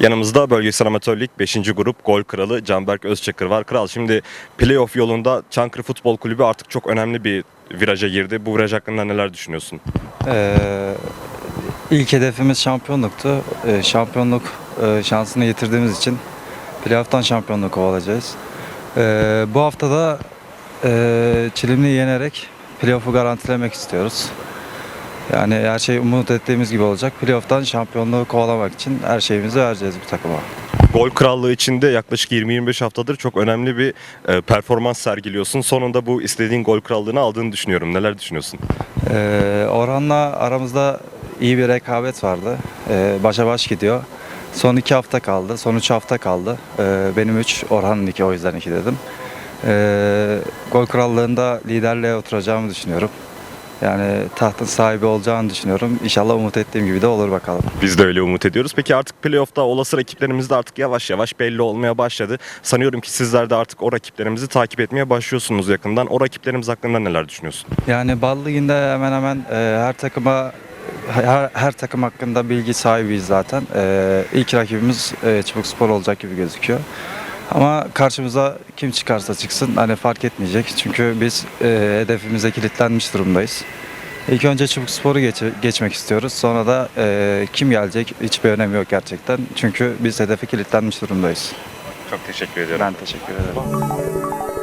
Yanımızda bölgesel amatör lig 5. grup gol kralı Canberk Özçakır var. Kral şimdi playoff yolunda Çankırı Futbol Kulübü artık çok önemli bir viraja girdi. Bu viraj hakkında neler düşünüyorsun? Ee, ilk hedefimiz şampiyonluktu. Ee, şampiyonluk e, şansını yitirdiğimiz için playoff'tan şampiyonluğu kovalayacağız. Ee, bu haftada e, Çilimli'yi yenerek playoff'u garantilemek istiyoruz. Yani her şey umut ettiğimiz gibi olacak. Playoff'tan şampiyonluğu kovalamak için her şeyimizi vereceğiz bu takıma. Gol krallığı içinde yaklaşık 20-25 haftadır çok önemli bir e, performans sergiliyorsun. Sonunda bu istediğin gol krallığını aldığını düşünüyorum. Neler düşünüyorsun? Ee, Orhan'la aramızda iyi bir rekabet vardı. Ee, başa baş gidiyor. Son iki hafta kaldı. Son üç hafta kaldı. Ee, benim üç, Orhan'ın iki o yüzden iki dedim. Ee, gol krallığında liderliğe oturacağımı düşünüyorum. Yani tahtın sahibi olacağını düşünüyorum. İnşallah umut ettiğim gibi de olur bakalım. Biz de öyle umut ediyoruz. Peki artık playoff'ta olası rakiplerimiz de artık yavaş yavaş belli olmaya başladı. Sanıyorum ki sizler de artık o rakiplerimizi takip etmeye başlıyorsunuz yakından. O rakiplerimiz hakkında neler düşünüyorsun? Yani Bal Ligi'nde hemen hemen e, her takıma her, her takım hakkında bilgi sahibiyiz zaten. E, ilk rakibimiz e, Çubuk Spor olacak gibi gözüküyor. Ama karşımıza kim çıkarsa çıksın hani fark etmeyecek. Çünkü biz e, hedefimize kilitlenmiş durumdayız. İlk önce Çubuk Spor'u geç- geçmek istiyoruz. Sonra da e, kim gelecek hiçbir önemi yok gerçekten. Çünkü biz hedefe kilitlenmiş durumdayız. Çok teşekkür ediyorum. Ben teşekkür ederim.